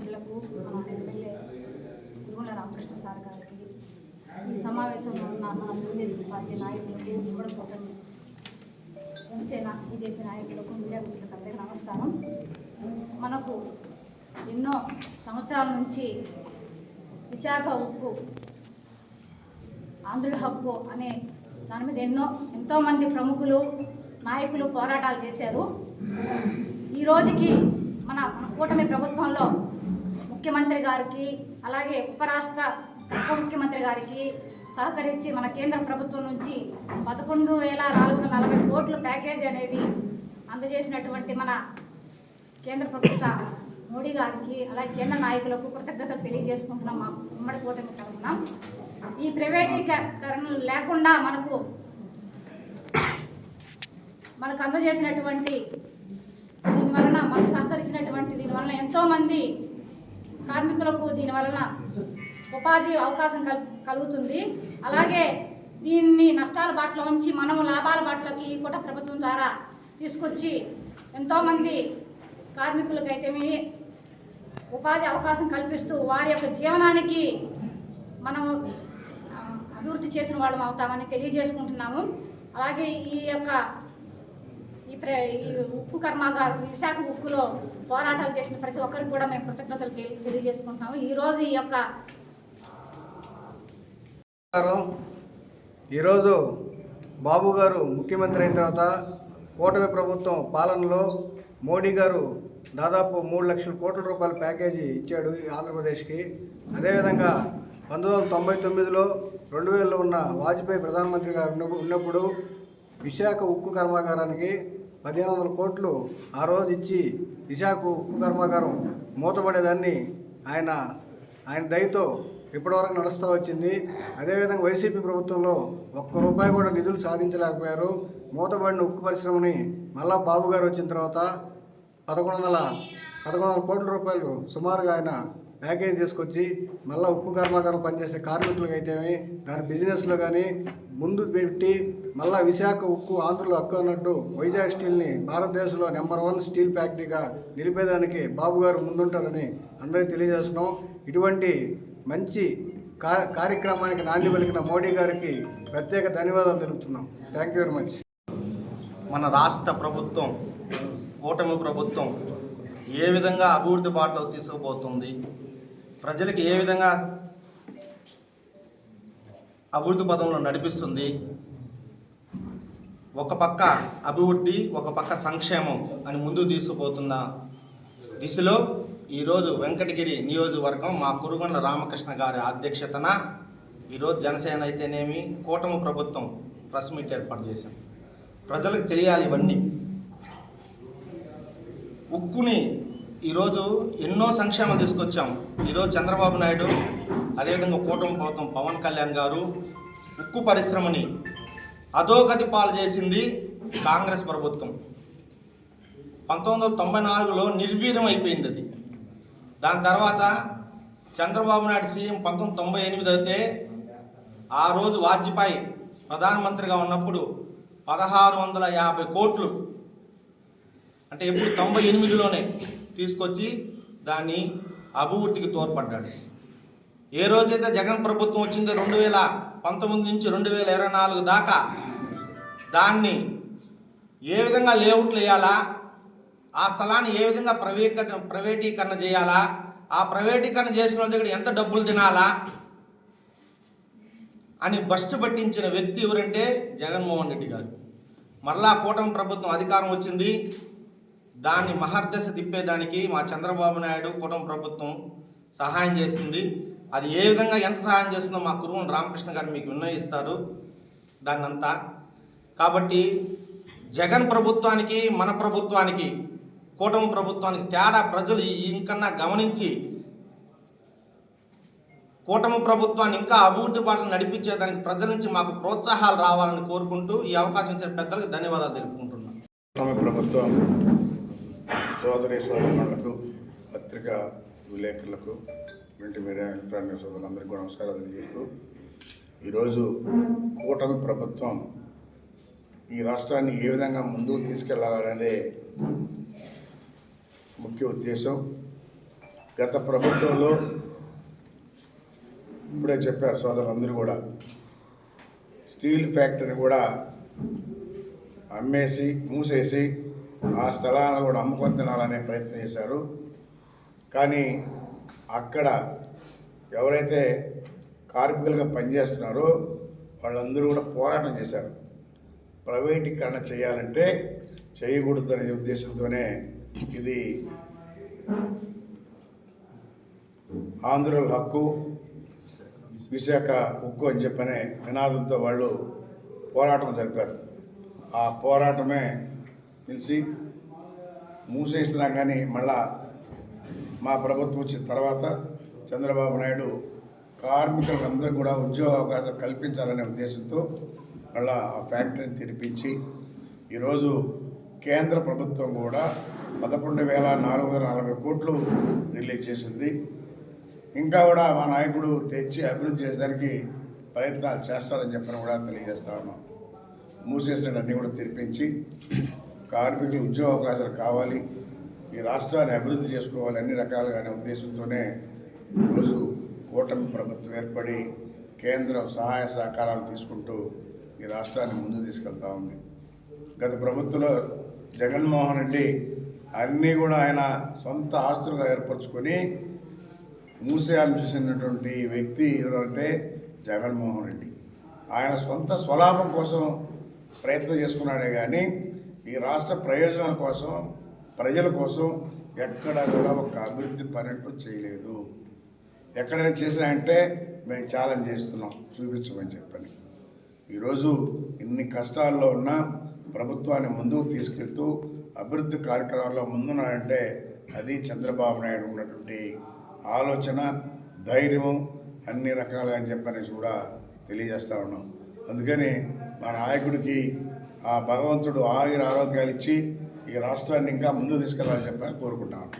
మిత్రులకు మన MLA Tirumala Ramakrishna sir గారికి ఈ సమావేశంలో ఉన్న మన తెలుగుదేశం పార్టీ నాయకులకు కూడా కూటమి జనసేన బీజేపీ నాయకులకు మీడియా మిత్రులకు అందరికీ నమస్కారం. మనకు ఎన్నో సంవత్సరాల నుంచి విశాఖ ఉక్కు ఆంధ్రుల హక్కు అనే దాని మీద ఎన్నో ఎంతోమంది ప్రముఖులు నాయకులు పోరాటాలు చేశారు. ఈ రోజుకి మన మన కూటమి ప్రభుత్వంలో ముఖ్యమంత్రి గారికి అలాగే ఉపరాష్ట్ర ఉప ముఖ్యమంత్రి గారికి సహకరించి మన కేంద్ర ప్రభుత్వం నుంచి పదకొండు వేల నాలుగు వందల నలభై కోట్ల ప్యాకేజీ అనేది అందజేసినటువంటి మన కేంద్ర ప్రభుత్వ మోడీ గారికి అలాగే కేంద్ర నాయకులకు కృతజ్ఞతలు తెలియజేసుకుంటున్నాం మా ఉమ్మడి కూటమి తరఫున. ఈ ప్రైవేటీకరణ లేకుండా మనకు మనకు అందజేసినటువంటి దీనివలన మనకు సహకరించినటువంటి దీనివలన ఎంతోమంది కార్మికులకు దీనివలన ఉపాధి అవకాశం కల్ కలుగుతుంది. అలాగే దీన్ని నష్టాల బాటలో ఉంచి మనం లాభాల బాటలోకి ఈ ప్రభుత్వం ద్వారా తీసుకొచ్చి ఎంతోమంది కార్మికులకైతేమి ఉపాధి అవకాశం కల్పిస్తూ వారి యొక్క జీవనానికి మనం అభివృద్ధి చేసిన వాళ్ళం అవుతామని తెలియజేసుకుంటున్నాము. అలాగే ఈ యొక్క ఈ ప్ర ఈ ఉక్కు కర్మాగారం విశాఖ ఉక్కులో పోరాటాలు చేసిన ప్రతి ఒక్కరికి కూడా మేము కృతజ్ఞతలు తెలియజేసుకుంటున్నాము. ఈరోజు ఈ యొక్క ఈరోజు బాబు గారు ముఖ్యమంత్రి అయిన తర్వాత కూటమి ప్రభుత్వం పాలనలో మోడీ గారు దాదాపు మూడు లక్షల కోట్ల రూపాయల ప్యాకేజీ ఇచ్చాడు ఈ ఆంధ్రప్రదేశ్కి. అదేవిధంగా పంతొమ్మిది వందల తొంభై తొమ్మిదిలో రెండు వేలలో ఉన్న వాజ్పేయి ప్రధానమంత్రి గారు ఉన్నప్పుడు విశాఖ ఉక్కు కర్మాగారానికి పదిహేను వందల కోట్లు ఆ రోజు ఇచ్చి విశాఖ కర్మాగారం మూతపడేదాన్ని ఆయన ఆయన దయతో ఇప్పటివరకు నడుస్తూ వచ్చింది. అదేవిధంగా వైసీపీ ప్రభుత్వంలో ఒక్క రూపాయి కూడా నిధులు సాధించలేకపోయారు. మూతబడిన ఉక్కు పరిశ్రమని మళ్ళా బాబు గారు వచ్చిన తర్వాత పదకొండు వందల పదకొండు వందల కోట్ల రూపాయలు సుమారుగా ఆయన ప్యాకేజ్ తీసుకొచ్చి మళ్ళీ ఉక్కు కర్మాగారం పనిచేసే కార్మికులకు అయితేమి దాని బిజినెస్లో కానీ ముందు పెట్టి మళ్ళా విశాఖ ఉక్కు ఆంధ్రలో హక్కు అన్నట్టు వైజాగ్ స్టీల్ని భారతదేశంలో నెంబర్ వన్ స్టీల్ ఫ్యాక్టరీగా నిలిపేదానికి బాబు గారు ముందుంటారని అందరికీ తెలియజేస్తున్నాం. ఇటువంటి మంచి కార్యక్రమానికి నాంది పలికిన మోడీ గారికి ప్రత్యేక ధన్యవాదాలు తెలుపుతున్నాం. థ్యాంక్ యూ వెరీ మచ్ మన రాష్ట్ర ప్రభుత్వం కూటమి ప్రభుత్వం ఏ విధంగా అభివృద్ధి బాటలో తీసుకుపోతుంది ప్రజలకు ఏ విధంగా అభివృద్ధి పదంలో నడిపిస్తుంది ఒక పక్క అభివృద్ధి ఒక పక్క సంక్షేమం అని ముందు తీసుకుపోతున్న దిశలో ఈరోజు వెంకటగిరి నియోజకవర్గం మా కురుగొండ రామకృష్ణ గారి అధ్యక్షతన ఈరోజు జనసేన అయితేనేమి కూటమి ప్రభుత్వం ప్రెస్ మీట్ ఏర్పాటు చేశాం. ప్రజలకు తెలియాలి ఇవన్నీ. ఉక్కుని ఈరోజు ఎన్నో సంక్షేమం తీసుకొచ్చాం. ఈరోజు చంద్రబాబు నాయుడు అదేవిధంగా కూటమి ప్రభుత్వం పవన్ కళ్యాణ్ గారు ఉక్కు పరిశ్రమని అధోగతి పాలు చేసింది కాంగ్రెస్ ప్రభుత్వం. పంతొమ్మిది వందల తొంభై నాలుగులో నిర్వీర్యం అయిపోయింది అది. దాని తర్వాత చంద్రబాబు నాయుడు సీఎం పంతొమ్మిది తొంభై ఎనిమిది అయితే ఆ రోజు వాజ్పేయి ప్రధానమంత్రిగా ఉన్నప్పుడు పదహారు వందల యాభై కోట్లు అంటే ఎప్పుడు తొంభై ఎనిమిదిలోనే తీసుకొచ్చి దాన్ని అభివృద్ధికి తోడ్పడ్డాడు. ఏ రోజైతే జగన్ ప్రభుత్వం వచ్చిందో రెండు వేల పంతొమ్మిది నుంచి రెండు వేల ఇరవై నాలుగు దాకా దాన్ని ఏ విధంగా లేఅవుట్లు వేయాలా? ఆ స్థలాన్ని ఏ విధంగా ప్రైవేకరణ ప్రైవేటీకరణ చేయాలా? ఆ ప్రైవేటీకరణ చేసిన దగ్గర ఎంత డబ్బులు తినాలా? అని బస్టు పట్టించిన వ్యక్తి ఎవరంటే జగన్మోహన్ రెడ్డి గారు. మరలా కూటమి ప్రభుత్వం అధికారం వచ్చింది. దాన్ని మహర్దశ తిప్పేదానికి మా చంద్రబాబు నాయుడు కూటమి ప్రభుత్వం సహాయం చేస్తుంది. అది ఏ విధంగా ఎంత సహాయం చేస్తుందో మా కురువన్ రామకృష్ణ గారు మీకు విన్నయిస్తారు దాన్నంతా. కాబట్టి జగన్ ప్రభుత్వానికి మన ప్రభుత్వానికి కూటమి ప్రభుత్వానికి తేడా ప్రజలు ఇంకన్నా గమనించి కూటమి ప్రభుత్వాన్ని ఇంకా అభివృద్ధి పాటలు నడిపించేదానికి ప్రజల నుంచి మాకు ప్రోత్సాహాలు రావాలని కోరుకుంటూ ఈ అవకాశం ఇచ్చిన పెద్దలకు ధన్యవాదాలు తెలుపుకుంటున్నాను తమ ప్రభుత్వం సోదరి సోదరులకు పత్రికా విలేకరులకు ప్రింట్ మీడియా ఎలక్ట్రానిక్ సోదరులందరికీ కూడా నమస్కారాలు తెలియజేస్తూ ఈరోజు కూటమి ప్రభుత్వం ఈ రాష్ట్రాన్ని ఏ విధంగా ముందుకు తీసుకెళ్ళాలనేదే ముఖ్య ఉద్దేశం. గత ప్రభుత్వంలో ఇప్పుడే చెప్పారు సోదరులందరూ కూడా స్టీల్ ఫ్యాక్టరీని కూడా అమ్మేసి మూసేసి ఆ స్థలాలను కూడా అమ్ముకొని తినాలనే ప్రయత్నం చేశారు. కానీ అక్కడ ఎవరైతే కార్మికులుగా పనిచేస్తున్నారో వాళ్ళందరూ కూడా పోరాటం చేశారు. ప్రైవేటీకరణ చేయాలంటే చేయకూడదనే ఉద్దేశంతోనే ఇది ఆంధ్రుల హక్కు విశాఖ ఉక్కు అని చెప్పనే నినాదంతో వాళ్ళు పోరాటం జరిపారు. ఆ పోరాటమే తెలిసి మూసేసినా కానీ మళ్ళా మా ప్రభుత్వం వచ్చిన తర్వాత చంద్రబాబు నాయుడు కార్మికులందరూ కూడా ఉద్యోగ అవకాశం కల్పించాలనే ఉద్దేశంతో మళ్ళా ఆ ఫ్యాక్టరీని తెరిపించి ఈరోజు కేంద్ర ప్రభుత్వం కూడా పదకొండు వేల నాలుగు వందల నలభై కోట్లు రిలీజ్ చేసింది. ఇంకా కూడా మా నాయకుడు తెచ్చి అభివృద్ధి చేయడానికి ప్రయత్నాలు చేస్తారని చెప్పని కూడా తెలియజేస్తా ఉన్నాం. మూసేసినవన్నీ కూడా తెరిపించి కార్మికులు ఉద్యోగ అవకాశాలు కావాలి ఈ రాష్ట్రాన్ని అభివృద్ధి చేసుకోవాలి అన్ని రకాలుగానే ఉద్దేశంతోనే ఈరోజు కూటమి ప్రభుత్వం ఏర్పడి కేంద్రం సహాయ సహకారాలు తీసుకుంటూ ఈ రాష్ట్రాన్ని ముందుకు తీసుకెళ్తా ఉంది. గత ప్రభుత్వంలో జగన్మోహన్ రెడ్డి అన్నీ కూడా ఆయన సొంత ఆస్తులుగా ఏర్పరచుకొని మూసేయాలని చూసినటువంటి వ్యక్తి ఎవరంటే జగన్మోహన్ రెడ్డి. ఆయన సొంత స్వలాభం కోసం ప్రయత్నం చేసుకున్నాడే కానీ ఈ రాష్ట్ర ప్రయోజనాల కోసం ప్రజల కోసం ఎక్కడ కూడా ఒక అభివృద్ధి పనిట్టు చేయలేదు. ఎక్కడైనా చేసినాయంటే మేము ఛాలెంజ్ చేస్తున్నాం చూపించమని చెప్పని. ఈరోజు ఇన్ని కష్టాల్లో ఉన్న ప్రభుత్వాన్ని ముందుకు తీసుకెళ్తూ అభివృద్ధి కార్యక్రమాల్లో ముందున్నాడంటే అది చంద్రబాబు నాయుడు ఉన్నటువంటి ఆలోచన ధైర్యం అన్ని రకాలుగా అని చెప్పనేసి కూడా తెలియజేస్తా ఉన్నాం. అందుకని మా నాయకుడికి ఆ భగవంతుడు ఆయుర ఆరోగ్యాలు ఇచ్చి ఈ రాష్ట్రాన్ని ఇంకా ముందుకు తీసుకెళ్ళాలని చెప్పని కోరుకుంటాను